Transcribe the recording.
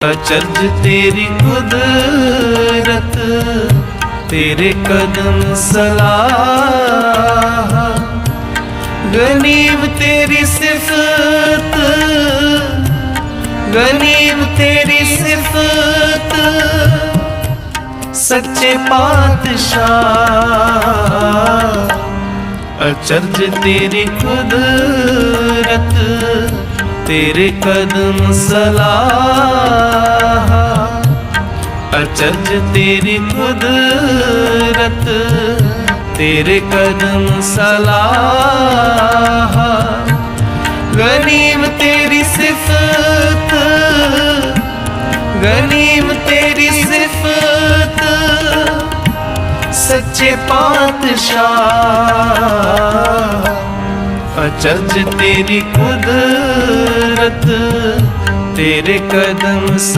ਅਚਰਜ ਤੇਰੀ ਕੁਦਰਤ, ਤੇਰੇ ਕਦਮ ਸਲਾਹ। ਗਨੀਬ ਤੇਰੀ ਸਿਫਤ ਗਨੀਬ ਤੇਰੀ ਸਿਫਤ, ਸੱਚੇ ਪਾਤਸ਼ਾਹ। ਅਚਰਜ ਤੇਰੀ ਕੁਦਰਤ ਤੇਰੇ ਕਦਮ ਸਲਾਹ। ਅਚਰਜ ਤੇਰੀ ਕੁਦਰਤ, ਤੇਰੇ ਕਦਮ ਸਲਾਹ। ਗਨੀਮ ਤੇਰੀ ਸਿਫਤ, ਗਨੀਮ ਤੇਰੀ ਸਿਫਤ, ਸੱਚੇ ਪਾਤਸ਼ਾਹ। ਅਚਰਜ ਤੇਰੀ ਕੁਦਰਤ ਤੇਰੇ ਕਦਮ